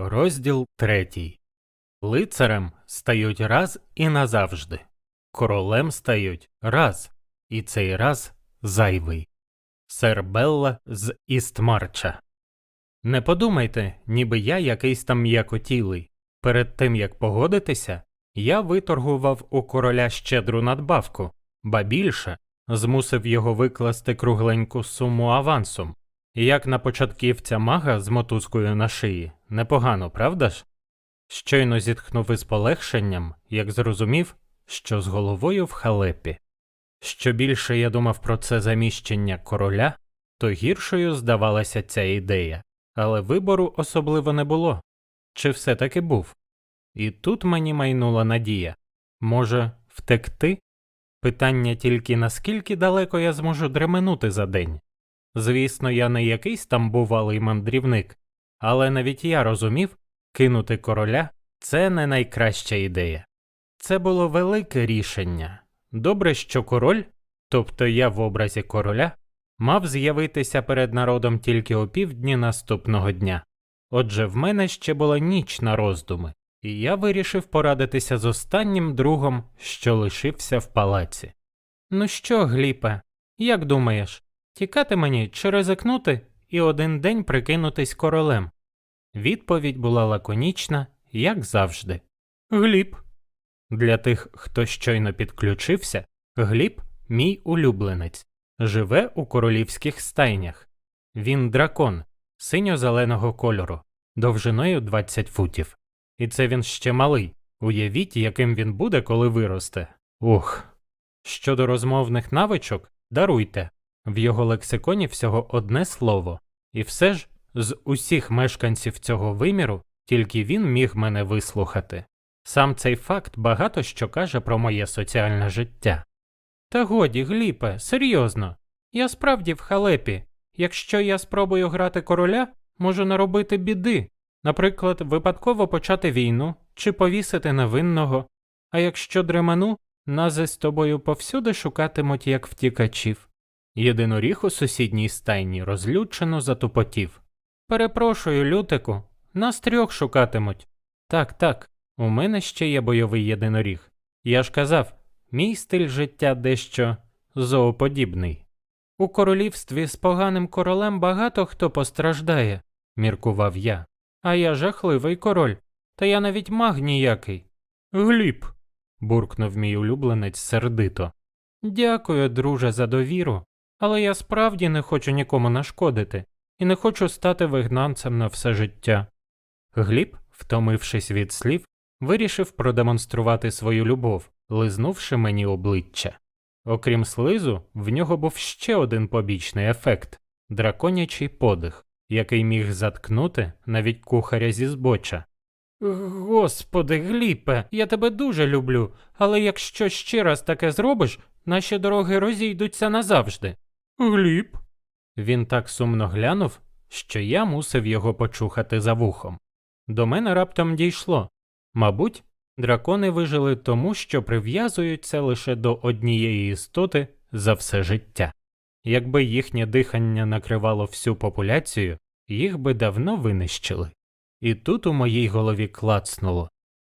Розділ третій. Лицарем стають раз і назавжди. Королем стають раз, і цей раз зайвий. Сер Белла з Істмарча. Не подумайте, ніби я якийсь там м'якотілий. Перед тим як погодитися, я виторгував у короля щедру надбавку, ба більше змусив його викласти кругленьку суму авансом. Як на початківця мага з мотузкою на шиї, непогано, правда ж? Щойно зітхнув із полегшенням, як зрозумів, що з головою в халепі. Що більше я думав про це заміщення короля, то гіршою здавалася ця ідея, але вибору особливо не було. Чи все таки був? І тут мені майнула надія може, втекти? Питання тільки наскільки далеко я зможу дременути за день. Звісно, я не якийсь там бувалий мандрівник, але навіть я розумів, кинути короля це не найкраща ідея. Це було велике рішення. Добре, що король, тобто я в образі короля, мав з'явитися перед народом тільки о півдні наступного дня. Отже, в мене ще була ніч на роздуми, і я вирішив порадитися з останнім другом, що лишився в палаці. Ну що, Гліпе, як думаєш, тікати мені чи ризикнути і один день прикинутись королем? Відповідь була лаконічна, як завжди. Гліб. Для тих, хто щойно підключився, Гліб мій улюбленець, живе у королівських стайнях. Він дракон синьо-зеленого кольору, довжиною 20 футів. І це він ще малий. Уявіть, яким він буде, коли виросте. Ух. Щодо розмовних навичок, даруйте. В його лексиконі всього одне слово, і все ж з усіх мешканців цього виміру тільки він міг мене вислухати. Сам цей факт багато що каже про моє соціальне життя. Та годі, Гліпе, серйозно, я справді в халепі. Якщо я спробую грати короля, можу наробити біди, наприклад, випадково почати війну чи повісити невинного, а якщо дреману, нази з тобою повсюди шукатимуть як втікачів. Єдиноріг у сусідній стайні розлючено затупотів. Перепрошую, Лютику, нас трьох шукатимуть. Так, так, у мене ще є бойовий єдиноріг. Я ж казав, мій стиль життя дещо зооподібний. У королівстві з поганим королем багато хто постраждає, міркував я. А я жахливий король, та я навіть маг ніякий. Гліб. буркнув мій улюбленець сердито. Дякую, друже, за довіру, але я справді не хочу нікому нашкодити і не хочу стати вигнанцем на все життя. Гліб, втомившись від слів, вирішив продемонструвати свою любов, лизнувши мені обличчя. Окрім слизу, в нього був ще один побічний ефект драконячий подих, який міг заткнути навіть кухаря зі збоча. Господи, Гліпе, я тебе дуже люблю, але якщо ще раз таке зробиш, наші дороги розійдуться назавжди. Гліб. Він так сумно глянув, що я мусив його почухати за вухом. До мене раптом дійшло. Мабуть, дракони вижили тому, що прив'язуються лише до однієї істоти за все життя. Якби їхнє дихання накривало всю популяцію, їх би давно винищили. І тут у моїй голові клацнуло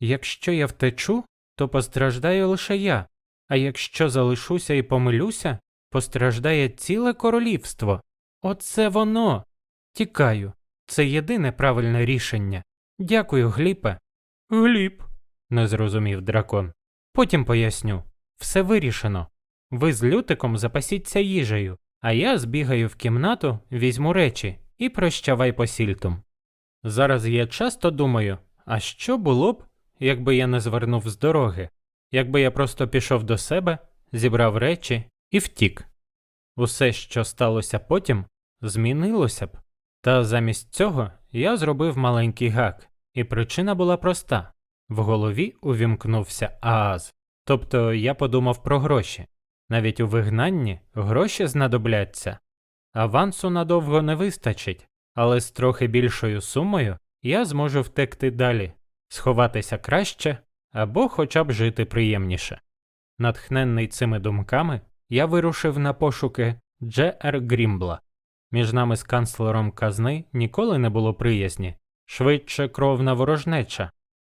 якщо я втечу, то постраждаю лише я, а якщо залишуся і помилюся, постраждає ціле королівство. Оце воно. Тікаю. Це єдине правильне рішення. Дякую, Гліпе. Гліб, не зрозумів дракон. Потім поясню. Все вирішено. Ви з лютиком запасіться їжею, а я збігаю в кімнату, візьму речі і прощавай посільтом. Зараз я часто думаю, а що було б, якби я не звернув з дороги, якби я просто пішов до себе, зібрав речі і втік. Усе, що сталося потім, змінилося б, та замість цього я зробив маленький гак, і причина була проста в голові увімкнувся Ааз. Тобто я подумав про гроші. Навіть у вигнанні гроші знадобляться. Авансу надовго не вистачить, але з трохи більшою сумою я зможу втекти далі, сховатися краще або хоча б жити приємніше. Натхненний цими думками, я вирушив на пошуки Дже Р. Грімбла. Між нами з канцлером казни ніколи не було приязні. швидше кровна ворожнеча,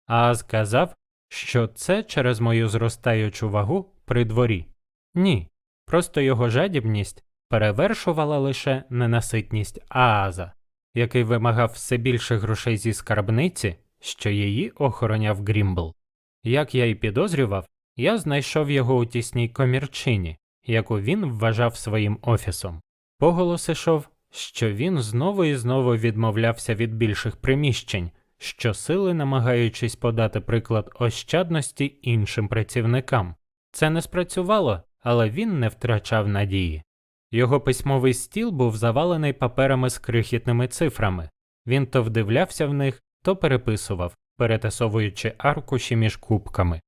а сказав, що це через мою зростаючу вагу при дворі. Ні, просто його жадібність перевершувала лише ненаситність Ааза, який вимагав все більше грошей зі скарбниці, що її охороняв Грімбл. Як я й підозрював, я знайшов його у тісній комірчині, яку він вважав своїм офісом. Поголос ішов, що він знову і знову відмовлявся від більших приміщень, щосили намагаючись подати приклад ощадності іншим працівникам. Це не спрацювало, але він не втрачав надії. Його письмовий стіл був завалений паперами з крихітними цифрами. Він то вдивлявся в них, то переписував, перетасовуючи аркуші між кубками.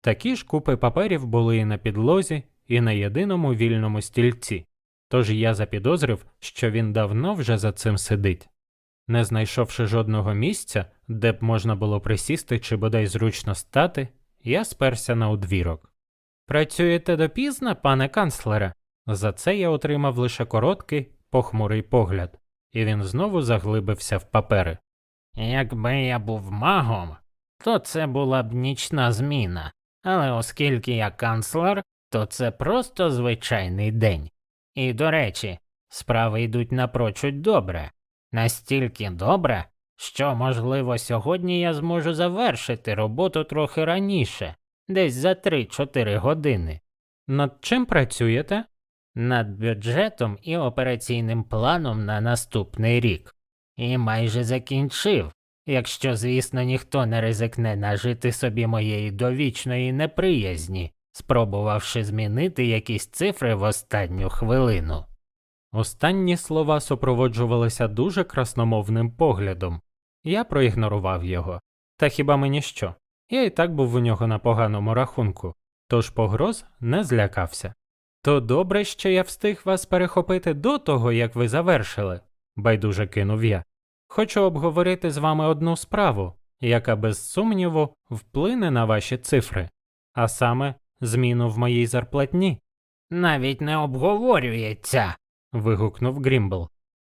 Такі ж купи паперів були і на підлозі, і на єдиному вільному стільці, тож я запідозрив, що він давно вже за цим сидить. Не знайшовши жодного місця, де б можна було присісти чи бодай зручно стати, я сперся на одвірок. Працюєте допізно, пане канцлере? За це я отримав лише короткий, похмурий погляд, і він знову заглибився в папери. Якби я був магом, то це була б нічна зміна, але оскільки я канцлер, то це просто звичайний день. І до речі, справи йдуть напрочуд добре, настільки добре, що, можливо, сьогодні я зможу завершити роботу трохи раніше, десь за 3-4 години. Над чим працюєте? Над бюджетом і операційним планом на наступний рік. І майже закінчив, якщо, звісно, ніхто не ризикне нажити собі моєї довічної неприязні, спробувавши змінити якісь цифри в останню хвилину. Останні слова супроводжувалися дуже красномовним поглядом. Я проігнорував його. Та хіба мені що? Я і так був у нього на поганому рахунку, тож погроз не злякався. То добре, що я встиг вас перехопити до того, як ви завершили, байдуже кинув я. Хочу обговорити з вами одну справу, яка без сумніву вплине на ваші цифри, а саме зміну в моїй зарплатні. Навіть не обговорюється. вигукнув Грімбл.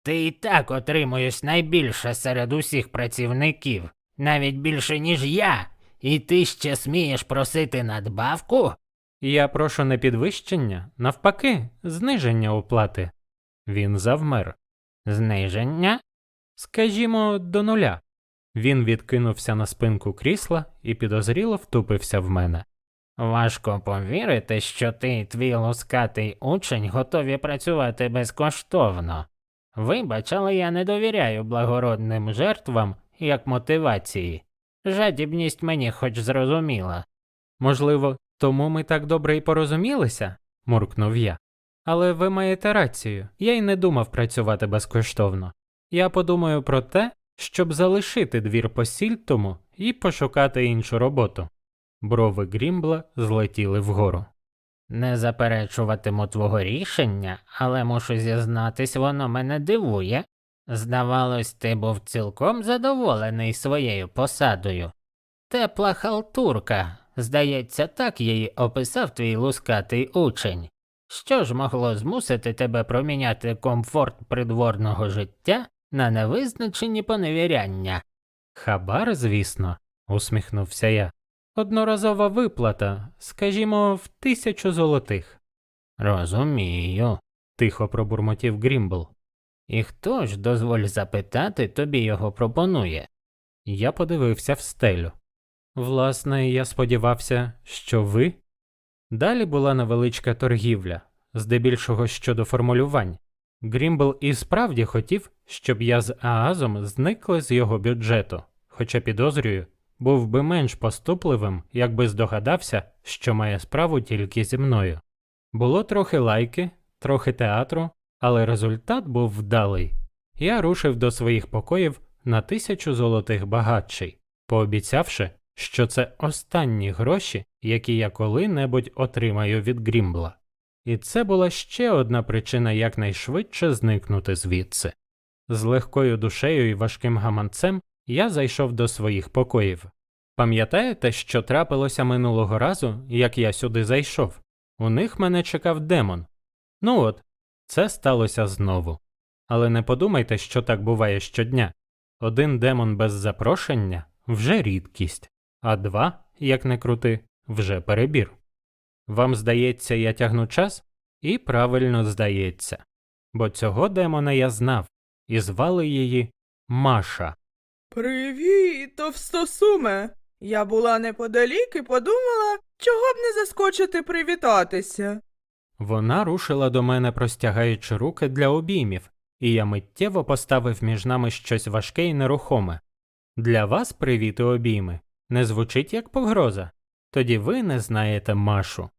Ти і так отримуєш найбільше серед усіх працівників, навіть більше, ніж я, і ти ще смієш просити надбавку? Я прошу не підвищення, навпаки, зниження оплати. Він завмер. Зниження? Скажімо, до нуля. Він відкинувся на спинку крісла і підозріло втупився в мене. Важко повірити, що ти і твій лускатий учень готові працювати безкоштовно. Вибач, але я не довіряю благородним жертвам як мотивації. Жадібність мені хоч зрозуміла. Можливо, тому ми так добре й порозумілися, муркнув я. Але ви маєте рацію, я й не думав працювати безкоштовно. Я подумаю про те, щоб залишити двір по сільтому і пошукати іншу роботу. Брови Грімбла злетіли вгору. Не заперечуватиму твого рішення, але мушу зізнатись, воно мене дивує. Здавалось, ти був цілком задоволений своєю посадою. Тепла халтурка, здається, так її описав твій лускатий учень. Що ж могло змусити тебе проміняти комфорт придворного життя на невизначені поневіряння? Хабар, звісно, усміхнувся я. Одноразова виплата, скажімо, в тисячу золотих, Розумію. тихо пробурмотів Грімбл. І хто ж, дозволь запитати, тобі його пропонує? Я подивився в стелю. Власне, я сподівався, що ви. Далі була невеличка торгівля, здебільшого щодо формулювань. Грімбл і справді хотів, щоб я з Аазом зникли з його бюджету, хоча підозрюю, був би менш поступливим, якби здогадався, що має справу тільки зі мною. Було трохи лайки, трохи театру, але результат був вдалий. Я рушив до своїх покоїв на тисячу золотих багатший, пообіцявши, що це останні гроші, які я коли-небудь отримаю від Грімбла. І це була ще одна причина якнайшвидше зникнути звідси. З легкою душею і важким гаманцем я зайшов до своїх покоїв. Пам'ятаєте, що трапилося минулого разу, як я сюди зайшов? У них мене чекав демон. Ну от, це сталося знову. Але не подумайте, що так буває щодня. Один демон без запрошення вже рідкість, а два, як не крути, вже перебір. Вам здається, я тягну час? І правильно здається. Бо цього демона я знав, і звали її Маша. Привіт, товстосуме. Я була неподалік і подумала, чого б не заскочити привітатися. Вона рушила до мене, простягаючи руки для обіймів, і я миттєво поставив між нами щось важке і нерухоме. Для вас привіт і обійми не звучить як погроза. Тоді ви не знаєте Машу.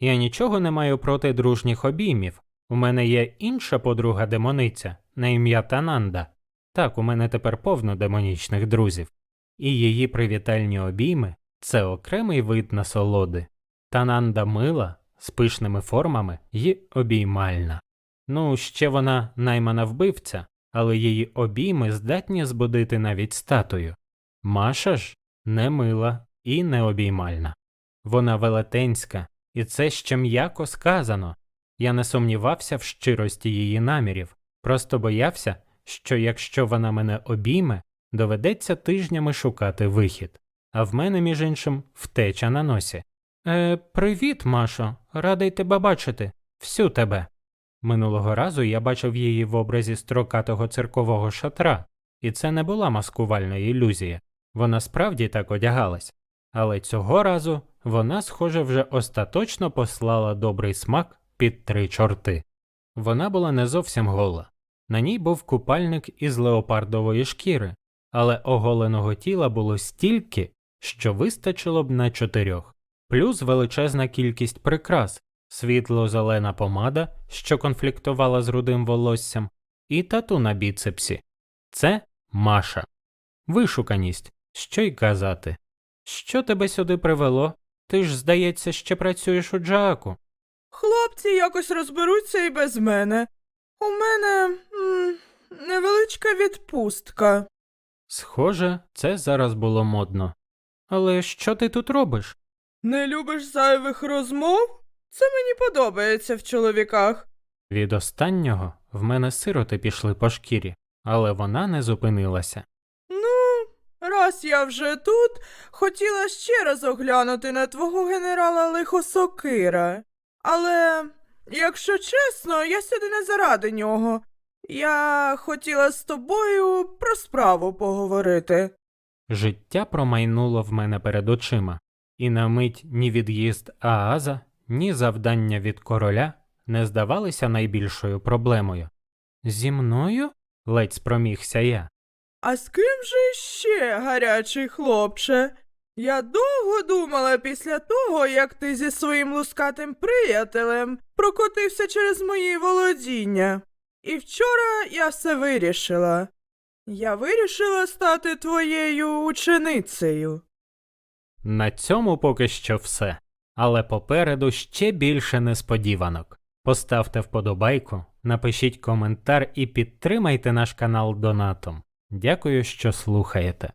Я нічого не маю проти дружніх обіймів. У мене є інша подруга демониця на ім'я Тананда. Так, у мене тепер повно демонічних друзів. І її привітальні обійми це окремий вид насолоди. Тананда мила, з пишними формами і обіймальна. Ну, ще вона наймана вбивця, але її обійми здатні збудити навіть статую. Маша ж не мила і не обіймальна. Вона велетенська, і це ще м'яко сказано. Я не сумнівався в щирості її намірів, просто боявся, що якщо вона мене обійме, доведеться тижнями шукати вихід. А в мене, між іншим, втеча на носі. Е, привіт, Машо, радий тебе бачити. Всю тебе. Минулого разу я бачив її в образі строкатого циркового шатра, і це не була маскувальна ілюзія. Вона справді так одягалась. Але цього разу вона, схоже, вже остаточно послала добрий смак під три чорти. Вона була не зовсім гола. На ній був купальник із леопардової шкіри, але оголеного тіла було стільки, що вистачило б на чотирьох, плюс величезна кількість прикрас, світло-зелена помада, що конфліктувала з рудим волоссям, і тату на біцепсі. Це Маша. Вишуканість, що й казати. Що тебе сюди привело? Ти ж, здається, ще працюєш у Джааку. Хлопці якось розберуться і без мене. У мене м, невеличка відпустка. Схоже, це зараз було модно. Але що ти тут робиш? Не любиш зайвих розмов? Це мені подобається в чоловіках. Від останнього в мене сироти пішли по шкірі, але вона не зупинилася. Ну, раз я вже тут, хотіла ще раз оглянути на твого генерала Лихосокира. Але, якщо чесно, я сюди не заради нього. Я хотіла з тобою про справу поговорити. Життя промайнуло в мене перед очима, і на мить ні від'їзд Ааза, ні завдання від короля не здавалися найбільшою проблемою. Зі мною? ледь спромігся я. А з ким же ще, гарячий хлопче? Я довго думала після того, як ти зі своїм лускатим приятелем прокотився через мої володіння. І вчора я все вирішила. Я вирішила стати твоєю ученицею. На цьому поки що все. Але попереду ще більше несподіванок. Поставте вподобайку, напишіть коментар і підтримайте наш канал донатом. Дякую, що слухаєте.